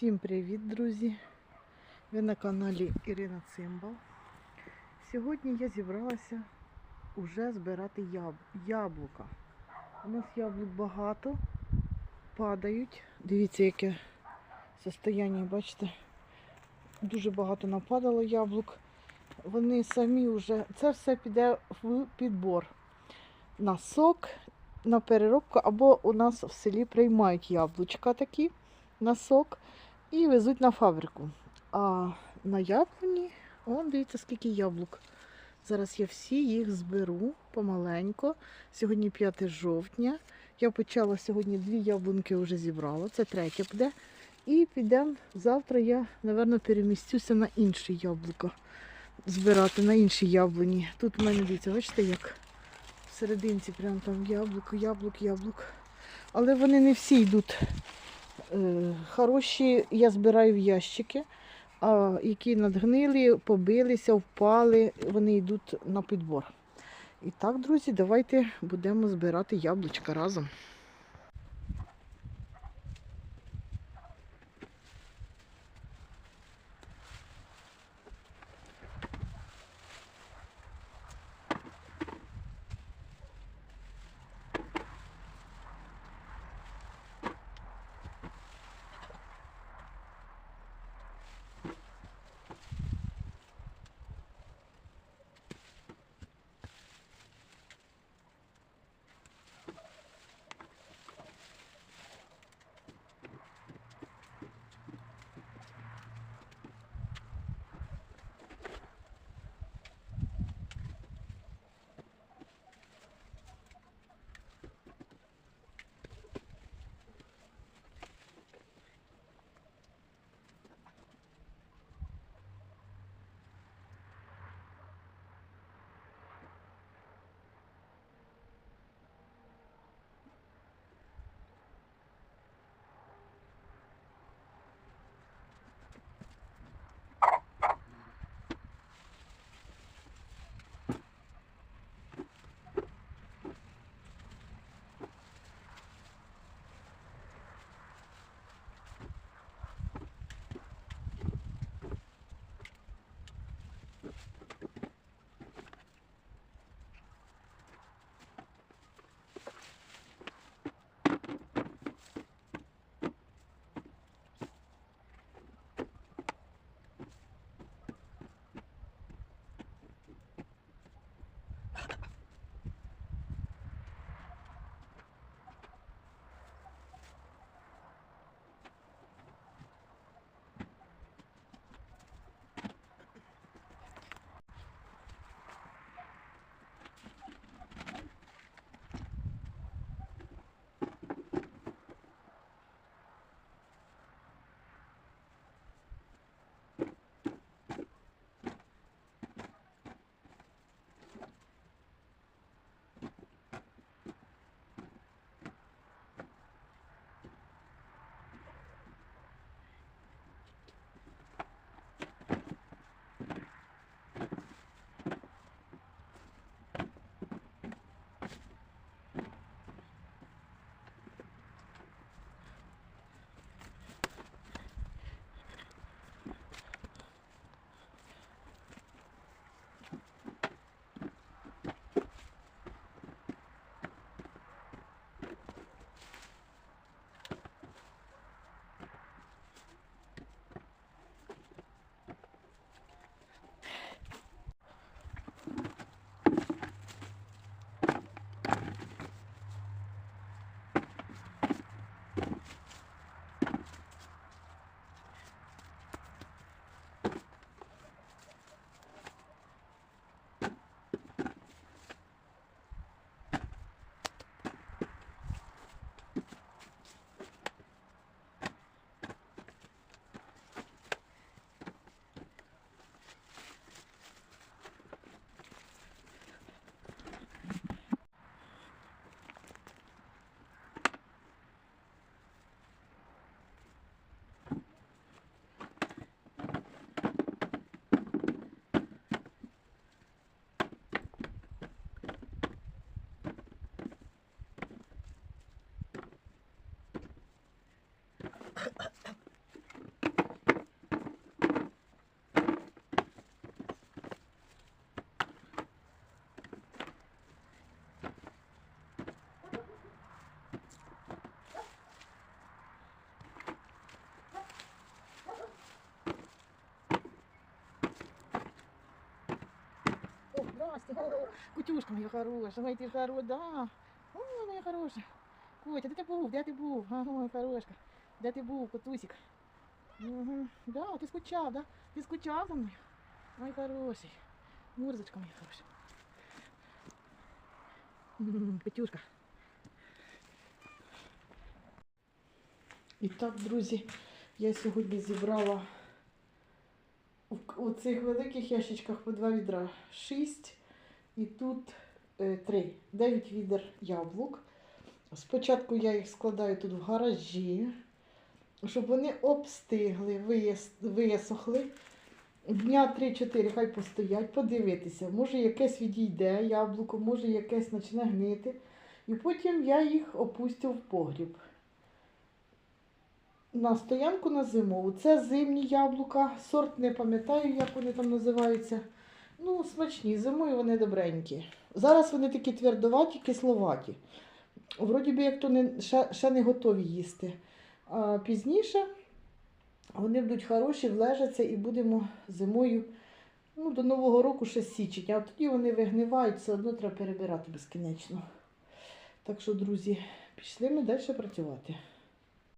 Всім привіт, друзі! Ви на каналі Ірина Цимбал. Сьогодні я зібралася уже збирати яб... яблука. У нас яблук багато, падають. Дивіться, яке состояння, бачите? Дуже багато нападало яблук. Вони самі вже, це все піде в підбор на сок, на переробку, або у нас в селі приймають яблучка такі на сок і везуть на фабрику. А на яблуні, он дивіться, скільки яблук. Зараз я всі їх зберу помаленько. Сьогодні 5 жовтня. Я почала сьогодні дві яблунки вже зібрала. Це третя буде. І підемо завтра я, напевно, перемістюся на інше яблуко. Збирати на іншій яблуні. Тут в мене дивіться, бачите, як в серединці прям там яблуко, яблук, яблук. Але вони не всі йдуть Хороші я збираю в ящики, а які надгнили, побилися, впали, вони йдуть на підбор. І так, друзі, давайте будемо збирати яблучка разом. О, Кутюшка моя хороша, моя ти хороша, да. О, моя хороша. Котя, де ти був, де ти був? А, моя хорошка. Де ти був, котусик? Угу. Да, ти скучав, да? Ти скучав за мною? Мой хороший. Мурзочка моя хороша. Петюшка. І так, друзі, я сьогодні зібрала у цих великих ящичках по два відра. Шість і тут е, три. Дев'ять відер яблук. Спочатку я їх складаю тут в гаражі, щоб вони обстигли, висохли. Дня 3-4 хай постоять, подивитися. Може якесь відійде яблуко, може якесь почне гнити. І потім я їх опустю в погріб. На стоянку на зимову. Це зимні яблука. Сорт не пам'ятаю, як вони там називаються. Ну, смачні, зимою вони добренькі. Зараз вони такі твердоваті, кисловаті. Вроді би, як то не, ще, ще не готові їсти. А пізніше вони будуть хороші, влежаться і будемо зимою ну, до Нового року ще січень. А тоді вони вигнивають, все одно треба перебирати безкінечно. Так що, друзі, пішли ми далі працювати.